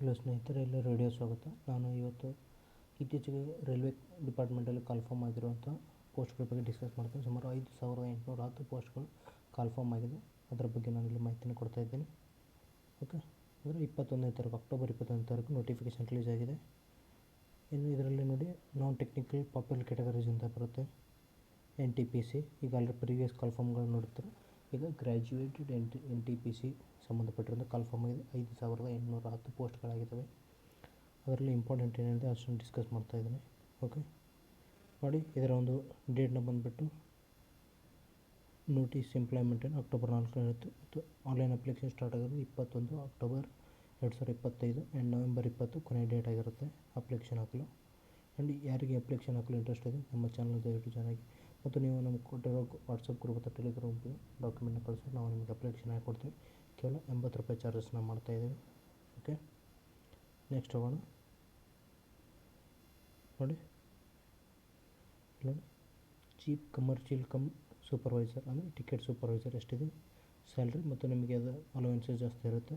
Hello ಸ್ನೇಹಿತರೆ ಎಲ್ಲ radio ಸ್ವಾಗತ. ನಾನು ಇವತ್ತು ಇತ್ತೀಚೆಗೆ ರೈಲ್ವೆ ಡಿಪಾರ್ಟ್ಮೆಂಟಲ್ಲಿ ಕಾಲ್ಫಾರ್ಮ್ ಆಗಿರುವಂಥ ಪೋಸ್ಟ್ಗಳ ಬಗ್ಗೆ ಡಿಸ್ಕಸ್ ಮಾಡ್ತೀನಿ. ಸುಮಾರು ಐದು ಸಾವಿರದ ಎಂಟುನೂರ ಹತ್ತು ಪೋಸ್ಟ್ಗಳು ಕಾಲ್ಫಾರ್ಮ್ ಆಗಿದೆ. ಅದರ ಬಗ್ಗೆ ನಾನು ಇಲ್ಲಿ ಮಾಹಿತಿನ ಕೊಡ್ತಾ ಇದ್ದೀನಿ. ಓಕೆ ಅಂದರೆ ಇಪ್ಪತ್ತೊಂದನೇ ತಾರೀಕು ಅಕ್ಟೋಬರ್ ಇಪ್ಪತ್ತೊಂದನೇ ತಾರೀಕು ನೋಟಿಫಿಕೇಷನ್ ರಿಲೀಸ್ ಆಗಿದೆ. ಇನ್ನು ಇದರಲ್ಲಿ ನೋಡಿ ನಾನ್ ಟೆಕ್ನಿಕಲ್ ಪಾಪ್ಯುಲರ್ ಕ್ಯಾಟಗರೀಸ್ ಅಂತ ಬರುತ್ತೆ. ಎನ್ ಟಿ ಪಿ ಸಿ ಈಗ ಅಲ್ಲಿ ಪ್ರೀವಿಯಸ್ ಕಾಲ್ಫಾರ್ಮ್ಗಳು ನೋಡ್ತಾರೆ ಈಗ graduated N T N T P C ಸಂಬಂಧಪಟ್ಟಿರೋದು confirm ಆಗಿದೆ ಐದು ಸಾವಿರದ ಎಂಟುನೂರ ಹತ್ತು ಪೋಸ್ಟ್ಗಳಾಗಿದ್ದಾವೆ. ಅದರಲ್ಲಿ ಇಂಪಾರ್ಟೆಂಟ್ ಏನಿದೆ ಅಷ್ಟನ್ನು ಡಿಸ್ಕಸ್ ಮಾಡ್ತಾ ಇದ್ದೀನಿ. ಓಕೆ? ನೋಡಿ, ಇದರ ಒಂದು ಡೇಟ್ನ ಬಂದುಬಿಟ್ಟು ನೋಟಿಸ್ ಎಂಪ್ಲಾಯ್ಮೆಂಟ್ ಅಕ್ಟೋಬರ್ ನಾಲ್ಕು ಮತ್ತು ಆನ್ಲೈನ್ ಅಪ್ಲಿಕೇಶನ್ ಸ್ಟಾರ್ಟ್ ಆಗೋದು ಇಪ್ಪತ್ತೊಂದು ಅಕ್ಟೋಬರ್ ಎರಡು ಸಾವಿರದ ಇಪ್ಪತ್ತೈದು ಆ್ಯಂಡ್ ನವೆಂಬರ್ ಇಪ್ಪತ್ತು ಕೊನೆಯ ಡೇಟ್ ಆಗಿರುತ್ತೆ ಅಪ್ಲಿಕೇಶನ್ ಹಾಕಲು. ಆ್ಯಂಡ್ ಯಾರಿಗೆ ಅಪ್ಲಿಕೇಶನ್ ಹಾಕಲು ಇಂಟ್ರೆಸ್ಟ್ ಇದೆ ನಮ್ಮ ಚಾನಲ್ ದಯವಿಟ್ಟು ಚೆನ್ನಾಗಿ. ಮತ್ತು ನೀವು ನಮಗೆ ಕೊಟ್ಟಿರೋ ವಾಟ್ಸಪ್ ಗ್ರೂಪ್ ಅಥವಾ ಟೆಲಿಗ್ರಾಮ್ ಡಾಕ್ಯುಮೆಂಟ್ನ ಕಳಿಸಿ, ನಾವು ನಿಮಗೆ ಅಪ್ಲಿಕೇಶನ್ ಹಾಕಿ ಕೊಡ್ತೀವಿ ಕೇವಲ ಎಂಬತ್ತು ರೂಪಾಯಿ ಚಾರ್ಜಸ್ನ ಮಾಡ್ತಾಯಿದ್ದೀವಿ ಓಕೆ ನೆಕ್ಸ್ಟ್ ಹೋಗೋಣ. ನೋಡಿ. ನೋಡಿ. ಚೀಫ್ ಕಮರ್ಷಿಯಲ್ ಕಮ್ ಸೂಪರ್ವೈಸರ್ ಅಂದರೆ ಟಿಕೆಟ್ ಸೂಪರ್ವೈಸರ್ ಎಷ್ಟಿದೆ? ಸ್ಯಾಲ್ರಿ ಮತ್ತು ನಿಮಗೆ ಅದು ಅಲವೆನ್ಸಸ್ ಜಾಸ್ತಿ ಇರುತ್ತೆ.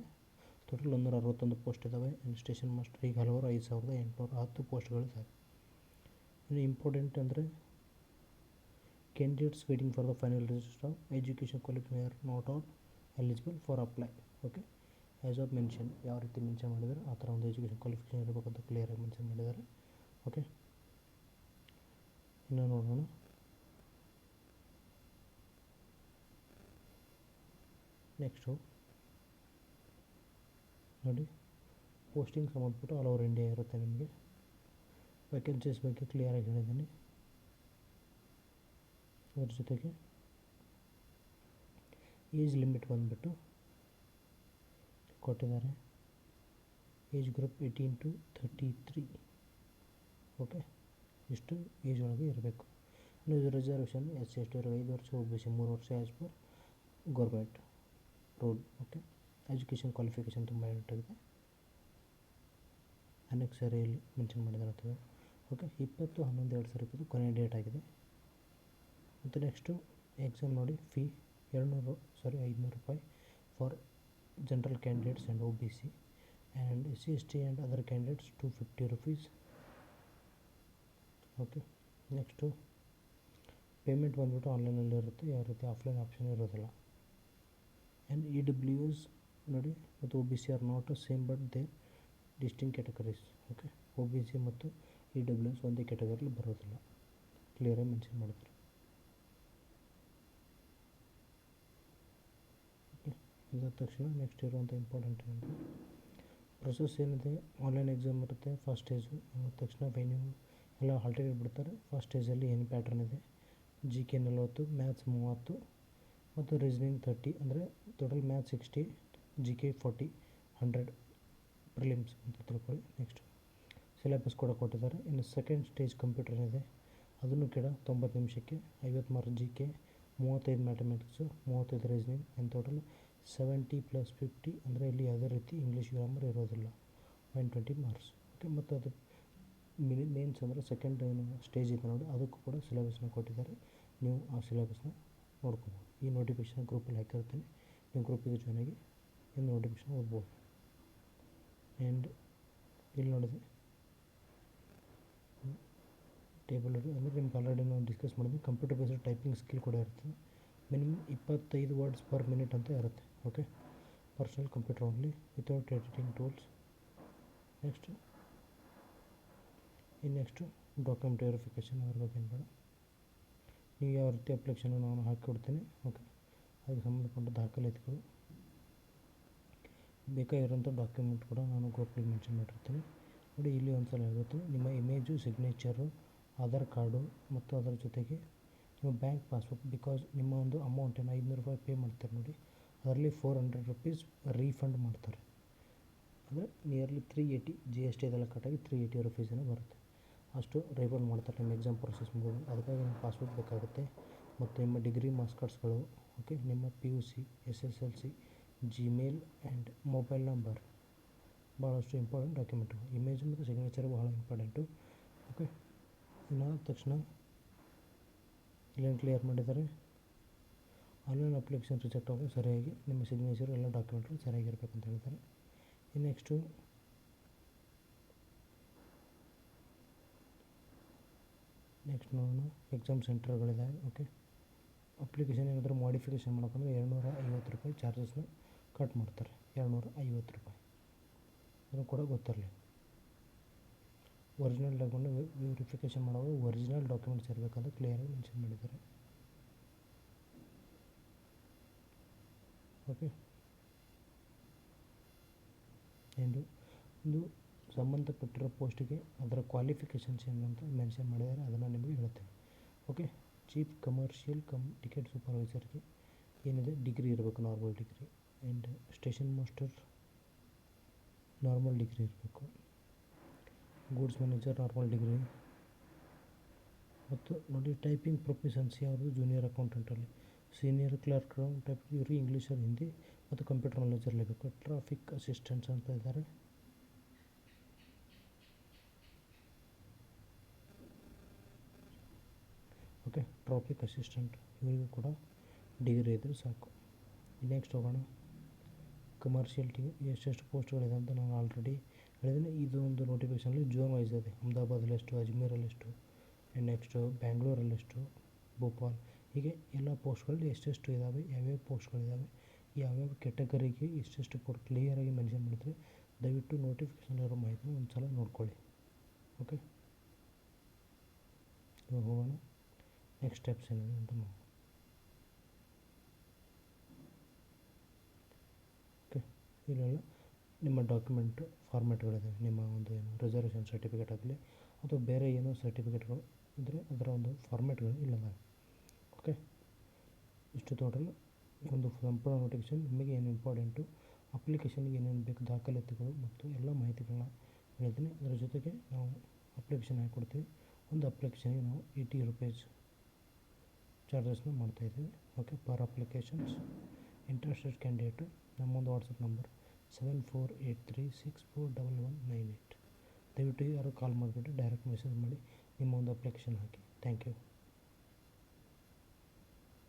ಟೋಟಲ್ ಒಂದೂರ ಅರವತ್ತೊಂದು ಪೋಸ್ಟ್ ಇದ್ದಾವೆ ಇನ್ನು ಸ್ಟೇಷನ್ ಮಾಸ್ಟರ್ ಈಗ ಹಲವಾರು, ಐದು ಸಾವಿರದ ಎಂಟುನೂರ ಹತ್ತು ಪೋಸ್ಟ್ಗಳಿದ್ದಾವೆ ಇನ್ನು ಇಂಪಾರ್ಟೆಂಟ್ ಅಂದರೆ candidates waiting for the final register education are not all eligible for apply okay as of mention ಯಾವ ರೀತಿ ಮೆನ್ಷನ್ ಮಾಡಿದ್ದಾರೆ ಆ ಥರ ಒಂದು ಎಜುಕೇಷನ್ ಕ್ವಾಲಿಫಿಕೇಷನ್ ಇರಬೇಕಂತ ಕ್ಲಿಯರಾಗಿ ಮೆನ್ಷನ್ ಮಾಡಿದ್ದಾರೆ ಓಕೆ ಇನ್ನು ನೋಡೋಣ. ನೆಕ್ಸ್ಟು ನೋಡಿ ಪೋಸ್ಟಿಂಗ್ ಸಂಬಂಧಪಟ್ಟು ಆಲ್ ಓವರ್ ಇಂಡಿಯಾ ಇರುತ್ತೆ ನಿಮಗೆ. ವೇಕೆನ್ಸೀಸ್ ಬಗ್ಗೆ ಕ್ಲಿಯರಾಗಿ ಹೇಳಿದ್ದೀನಿ. ಅದ್ರ ಜೊತೆಗೆ ಏಜ್ ಲಿಮಿಟ್ ಬಂದುಬಿಟ್ಟು ಕೊಟ್ಟಿದ್ದಾರೆ. Age group eighteen to thirty three okay? ಇಷ್ಟು ಏಜ್ ಒಳಗೆ ಇರಬೇಕು. ಇದು reservation S C, S T ಐದು ವರ್ಷ, ಒ ಬಿ ಸಿ ಮೂರು ವರ್ಷ as per government rule okay? Education qualification ತುಂಬ ಇಂಪಾರ್ಟೆಂಟ್ ಅನೆಕ್ಸರಿಯಲ್ಲಿ ಮೆನ್ಷನ್ ಮಾಡಿದ್ದಾರೆ ಓಕೆ? ಇಪ್ಪತ್ತು, ಹನ್ನೊಂದು, ಎರಡು ಸಾವಿರ ಇಪ್ಪತ್ತು ಕೊನೆಯ ಡೇಟ್ ಆಗಿದೆ. ಮತ್ತು ನೆಕ್ಸ್ಟು ಎಕ್ಸಾಮ್ ನೋಡಿ ಫೀ ಎರಡುನೂರು ಸಾರಿ ಐದುನೂರು ರೂಪಾಯಿ for general candidates and O B C and S C S T and other candidates two fifty rupees okay next payment ಬಂದುಬಿಟ್ಟು ಆನ್ಲೈನಲ್ಲಿ ಇರುತ್ತೆ ಯಾವ ರೀತಿ ಆಫ್ಲೈನ್ ಆಪ್ಷನ್ ಇರೋದಿಲ್ಲ. ಆ್ಯಂಡ್ ಇ ಡಬ್ಲ್ಯೂ ಎಸ್ ನೋಡಿ, ಮತ್ತು O B C are not same but they distinct categories okay O B C ಮತ್ತು E W S ಒಂದೇ ಕ್ಯಾಟಗರಿಲಿ ಬರೋದಿಲ್ಲ. ಕ್ಲಿಯರಾಗಿ ಮೆನ್ಷನ್ ಮಾಡಿದ್ದಾರೆ ಓಕೆ ಇದಾದ ತಕ್ಷಣ ನೆಕ್ಸ್ಟ್ ಇರುವಂಥ ಇಂಪಾರ್ಟೆಂಟ್ ಏನಂದರೆ ಪ್ರೊಸೆಸ್ ಏನಿದೆ ಆನ್ಲೈನ್ ಎಕ್ಸಾಮ್ ಇರುತ್ತೆ ಫಸ್ಟ್ ಸ್ಟೇಜು ತಕ್ಷಣ ವೆನ್ಯೂ ಎಲ್ಲ ಹಾಲ್ ಟಿಕೆಟ್ ಬಿಡ್ತಾರೆ ಫಸ್ಟ್ ಸ್ಟೇಜಲ್ಲಿ ಏನು ಪ್ಯಾಟ್ರನ್ ಇದೆ? ಜಿ ಕೆ ನಲವತ್ತು ಮ್ಯಾಥ್ಸ್ ಮೂವತ್ತು, ಮತ್ತು ರೀಸನಿಂಗ್ ತರ್ಟಿ ಅಂದರೆ total maths sixty G K forty hundred prelims ಅಂತ ತಿಳ್ಕೊಳ್ಳಿ ನೆಕ್ಸ್ಟ್ ಸಿಲೆಬಸ್ ಕೂಡ ಕೊಟ್ಟಿದ್ದಾರೆ. ಇನ್ನು ಸೆಕೆಂಡ್ ಸ್ಟೇಜ್ ಕಂಪ್ಯೂಟರ್ ಏನಿದೆ, ಅದನ್ನು ಕೂಡ ತೊಂಬತ್ತು ನಿಮಿಷಕ್ಕೆ ಐವತ್ತು ಮಾರ್ಕ್ ಜಿ ಕೆ ಮೂವತ್ತೈದು ಮ್ಯಾಥಮೆಟಿಕ್ಸು ಮೂವತ್ತೈದು reasoning and total seventy plus fifty ಅಂದರೆ ಇಲ್ಲಿ ಯಾವುದೇ ರೀತಿ ಇಂಗ್ಲೀಷ್ ಗ್ರಾಮರ್ ಇರೋದಿಲ್ಲ. ಒನ್ ಟ್ವೆಂಟಿ ಮಾರ್ಕ್ಸ್ ಓಕೆ ಮತ್ತು ಅದು ಮಿನಿ ಮೇನ್ಸ್ ಅಂದರೆ ಸೆಕೆಂಡ್ ಏನು ಸ್ಟೇಜ್ ಇದೆ ನೋಡಿ. ಅದಕ್ಕೂ ಕೂಡ ಸಿಲೆಬಸ್ನ ಕೊಟ್ಟಿದ್ದಾರೆ. ನೀವು ಆ ಸಿಲೆಬಸ್ನ ನೋಡ್ಕೋಬೋದು. ಈ ನೋಟಿಫಿಕೇಶನ್ ಗ್ರೂಪಲ್ಲಿ ಹಾಕಿರ್ತೀನಿ. ನೀವು ಗ್ರೂಪಿಗೆ ಜಾಯ್ನ್ ಆಗಿ ಈ ನೋಟಿಫಿಕೇಶನ್ ಓದ್ಬೋದು. ಆ್ಯಂಡ್ ಇಲ್ಲಿ ನೋಡಿದೆ ಟೇಬಲ್ ಅಂದರೆ ನಿಮ್ಗೆ ಆಲ್ರೆಡಿ ನಾನು ಡಿಸ್ಕಸ್ ಮಾಡಿದ್ವಿ ಕಂಪ್ಯೂಟರ್ ಬೇಸ್ಡ್ ಟೈಪಿಂಗ್ ಸ್ಕಿಲ್ ಕೂಡ ಇರ್ತದೆ. ಮಿನಿಮಮ್ ಇಪ್ಪತ್ತೈದು ವರ್ಡ್ಸ್ ಪರ್ ಮಿನಿಟ್ ಅಂತ ಇರುತ್ತೆ. Okay personal computer only without editing tools next ಇನ್ನು ನೆಕ್ಸ್ಟು ಡಾಕ್ಯುಮೆಂಟ್ ವೆರಿಫಿಕೇಷನ್ ಅದ್ರ ಬಗ್ಗೆ ಏನು ಬೇಡ. ನೀವು ಯಾವ ರೀತಿ ಅಪ್ಲಿಕೇಶನ್ ನಾನು ಹಾಕಿಕೊಡ್ತೀನಿ ಓಕೆ ಅದಕ್ಕೆ ಸಂಬಂಧಪಟ್ಟ ದಾಖಲಾತಿಗಳು ಬೇಕಾಗಿರೋಂಥ ಡಾಕ್ಯುಮೆಂಟ್ ಕೂಡ ನಾನು ಗ್ರೂಪಲ್ಲಿ ಮೆನ್ಷನ್ ಮಾಡಿರ್ತೀನಿ. ನೋಡಿ, ಇಲ್ಲಿ ಒಂದು ಸಲ ಹೇಳ್ತೀನಿ ನಿಮ್ಮ ಇಮೇಜು ಸಿಗ್ನೇಚರು ಆಧಾರ್ ಕಾರ್ಡು ಮತ್ತು ಅದರ ಜೊತೆಗೆ ನಿಮ್ಮ ಬ್ಯಾಂಕ್ ಪಾಸ್ಬುಕ್ ಬಿಕಾಸ್ ನಿಮ್ಮ ಒಂದು ಅಮೌಂಟನ್ನು ಐದುನೂರು ರೂಪಾಯಿ ಪೇ ಮಾಡ್ತಾರೆ ನೋಡಿ. ಅದರಲ್ಲಿ ಫೋರ್ ಹಂಡ್ರೆಡ್ ರುಪೀಸ್ ರೀಫಂಡ್ ಮಾಡ್ತಾರೆ. ಅಂದರೆ nearly three eighty G S T ಅದೆಲ್ಲ ಕಟ್ಟಾಗಿ ತ್ರೀ ಏಯ್ಟಿ ರುಪೀಸ್ ಏನೋ ಬರುತ್ತೆ. ಅಷ್ಟು ರೀಫಂಡ್ ಮಾಡ್ತಾರೆ ನಿಮ್ಮ ಎಕ್ಸಾಮ್ ಪ್ರೊಸೆಸ್ ಮುಗಿದು. ಅದಕ್ಕಾಗಿ ನಿಮ್ಮ ಪಾಸ್ಬುಕ್ ಬೇಕಾಗುತ್ತೆ. ಮತ್ತು ನಿಮ್ಮ ಡಿಗ್ರಿ ಮಾರ್ಕ್ಸ್ ಕಾರ್ಡ್ಸ್ಗಳು ಓಕೆ ನಿಮ್ಮ P U C S S L C Gmail and mobile number ಭಾಳಷ್ಟು ಇಂಪಾರ್ಟೆಂಟ್ ಡಾಕ್ಯುಮೆಂಟು ಇಮೇಜ್ ಮತ್ತು ಸಿಗ್ನೇಚರ್ ಭಾಳ ಇಂಪಾರ್ಟೆಂಟು ಓಕೆ ಇನ್ನಾದ ತಕ್ಷಣ ಕ್ಲೀನ್ ಕ್ಲಿಯರ್ ಮಾಡಿದ್ದಾರೆ. ಆನ್ಲೈನ್ ಅಪ್ಲಿಕೇಶನ್ ರಿಜೆಕ್ಟ್ ಆಗೋದು ಸರಿಯಾಗಿ, ನಿಮ್ಮ ಸಿಗ್ನೇಚರ್ ಎಲ್ಲ ಡಾಕ್ಯುಮೆಂಟ್ಗಳು ಸರಿಯಾಗಿರಬೇಕು ಅಂತ ಹೇಳ್ತಾರೆ ಇನ್ನು ನೆಕ್ಸ್ಟು ನೆಕ್ಸ್ಟ್ ನಾನು ಎಕ್ಸಾಮ್ ಸೆಂಟರ್ಗಳಿದ್ದಾವೆ ಓಕೆ ಅಪ್ಲಿಕೇಶನ್ ಏನಾದರೂ ಮಾಡಿಫಿಕೇಷನ್ ಮಾಡೋಕ್ಕಂದ್ರೆ ಎರಡುನೂರ ಐವತ್ತು ರೂಪಾಯಿ ಚಾರ್ಜಸ್ನ ಕಟ್ ಮಾಡ್ತಾರೆ. ಎರಡುನೂರ ಐವತ್ತು ರೂಪಾಯಿ. ಅದನ್ನು ಕೂಡ ಗೊತ್ತಿರಲಿ. ಒರಿಜಿನಲ್ ಡಾಕ್ಯುಮೆಂಟ್ ವೆರಿಫಿಕೇಷನ್ ಮಾಡುವಾಗ ಒರಿಜಿನಲ್ ಡಾಕ್ಯುಮೆಂಟ್ಸ್ ಇರಬೇಕಂತ ಕ್ಲಿಯರಾಗಿ ಮೆನ್ಷನ್ ಮಾಡಿದ್ದಾರೆ. ಓಕೆ ಎಂದು ಒಂದು ಸಂಬಂಧಪಟ್ಟಿರೋ ಪೋಸ್ಟಿಗೆ ಅದರ ಕ್ವಾಲಿಫಿಕೇಷನ್ಸ್ ಏನು ಅಂತ ಮೆನ್ಷನ್ ಮಾಡಿದ್ದಾರೆ, ಅದನ್ನು ನಿಮಗೆ ಹೇಳ್ತೇನೆ okay chief commercial cum ticket ಸೂಪರ್ವೈಸರ್ಗೆ ಏನಿದೆ? ಡಿಗ್ರಿ ಇರಬೇಕು normal degree and station master normal degree ಇರಬೇಕು. ಗೂಡ್ಸ್ ಮ್ಯಾನೇಜರ್ ನಾರ್ಮಲ್ ಡಿಗ್ರಿ ಮತ್ತು ನೋಡಿ ಟೈಪಿಂಗ್ ಪ್ರೊಫಿಷನ್ಸಿ ಯಾವುದು ಜೂನಿಯರ್ ಅಕೌಂಟೆಂಟಲ್ಲಿ ಸೀನಿಯರ್ ಕ್ಲರ್ಕ್ ಟೈಪ್ ಇವ್ರಿಗೆ ಇಂಗ್ಲೀಷಲ್ಲಿ ಹಿಂದಿ ಮತ್ತು ಕಂಪ್ಯೂಟರ್ ನಾಲೆಜ್ ಬೇಕು. ಟ್ರಾಫಿಕ್ ಅಸಿಸ್ಟೆಂಟ್ಸ್ ಅಂತ ಇದ್ದಾರೆ. ಓಕೆ ಟ್ರಾಫಿಕ್ ಅಸಿಸ್ಟೆಂಟ್ ಇವರಿಗೂ ಕೂಡ ಡಿಗ್ರಿ ಇದ್ದರೆ ಸಾಕು. ನೆಕ್ಸ್ಟ್ ಹೋಗೋಣ. ಕಮರ್ಷಿಯಲ್ ಟಿ ಎಷ್ಟೆಷ್ಟು ಪೋಸ್ಟ್ಗಳಿದೆ ಅಂತ ನಾನು ಆಲ್ರೆಡಿ ಹೇಳಿದ್ದೀನಿ ಇದು ಒಂದು ನೋಟಿಫಿಕೇಷನಲ್ಲಿ ಜೋನ್ ವೈಸ್ ಇದೆ. ಅಹಮದಾಬಾದಲ್ಲಿ ಎಷ್ಟು ಅಜ್ಮೀರಲ್ಲಿ ಎಷ್ಟು ಆ್ಯಂಡ್ ನೆಕ್ಸ್ಟು ಬ್ಯಾಂಗ್ಳೂರಲ್ಲಿ ಎಷ್ಟು, ಭೋಪಾಲ್. ಹೀಗೆ ಎಲ್ಲ ಪೋಸ್ಟ್ಗಳಲ್ಲಿ ಎಷ್ಟೆಷ್ಟು ಇದ್ದಾವೆ ಯಾವ್ಯಾವ ಪೋಸ್ಟ್ಗಳಿದ್ದಾವೆ ಯಾವ್ಯಾವ ಕೆಟಗರಿಗೆ ಎಷ್ಟೆಷ್ಟು ಪೋಸ್ಟ್ ಕ್ಲಿಯರಾಗಿ ಮೆನ್ಷನ್ ಮಾಡಿದರೆ ದಯವಿಟ್ಟು ನೋಟಿಫಿಕೇಷನ್ ಇರೋ ಮಾಹಿತಿನ ಒಂದು ಸಲ ನೋಡ್ಕೊಳ್ಳಿ. ಓಕೆ ಇವಾಗ ಹೋಗೋಣ. ನೆಕ್ಸ್ಟ್ ಸ್ಟೆಪ್ಸ್ ಏನಿದೆ ಅಂತ ನೋಡೋಣ. ಓಕೆ ಇಲ್ಲೆಲ್ಲ ನಿಮ್ಮ ಡಾಕ್ಯುಮೆಂಟು ಫಾರ್ಮ್ಯಾಟ್ಗಳಿದ್ದಾವೆ ನಿಮ್ಮ ಒಂದು ಏನು ರಿಸರ್ವೇಷನ್ ಸರ್ಟಿಫಿಕೇಟ್ ಆಗಲಿ ಅಥವಾ ಬೇರೆ ಏನೋ ಸರ್ಟಿಫಿಕೇಟ್ಗಳು ಇದ್ದರೆ ಅದರ ಒಂದು ಫಾರ್ಮ್ಯಾಟ್ಗಳು ಇಲ್ಲದಾವೆ ಓಕೆ ಇಷ್ಟು ಟೋಟಲ್ ಒಂದು ಸಂಪೂರ್ಣ ನೋಟಿಫಿಕೇಷನ್ ನಿಮಗೆ ಏನು ಇಂಪಾರ್ಟೆಂಟು ಅಪ್ಲಿಕೇಶನ್ಗೆ ಏನೇನು ಬೇಕು ದಾಖಲಾತಿಗಳು ಮತ್ತು ಎಲ್ಲ ಮಾಹಿತಿಗಳನ್ನ ಹೇಳಿದ್ದೀನಿ. ಅದರ ಜೊತೆಗೆ ನಾವು ಅಪ್ಲಿಕೇಶನ್ ಹಾಕಿಕೊಡ್ತೀವಿ. ಒಂದು ಅಪ್ಲಿಕೇಶನ್ಗೆ ನಾವು ಏಯ್ಟಿ ರುಪೀಸ್ ಚಾರ್ಜಸ್ನ ಮಾಡ್ತಾಯಿದ್ದೀವಿ okay per applications interested candidate ನಮ್ಮೊಂದು WhatsApp number seven four eight three six four double one nine eight ದಯವಿಟ್ಟು ಯಾರು ಕಾಲ್ ಮಾಡಿಬಿಟ್ಟು ಡೈರೆಕ್ಟ್ ಮೆಸೇಜ್ ಮಾಡಿ, ನಿಮ್ಮ ಒಂದು ಅಪ್ಲಿಕೇಶನ್ ಹಾಕಿ. Thank you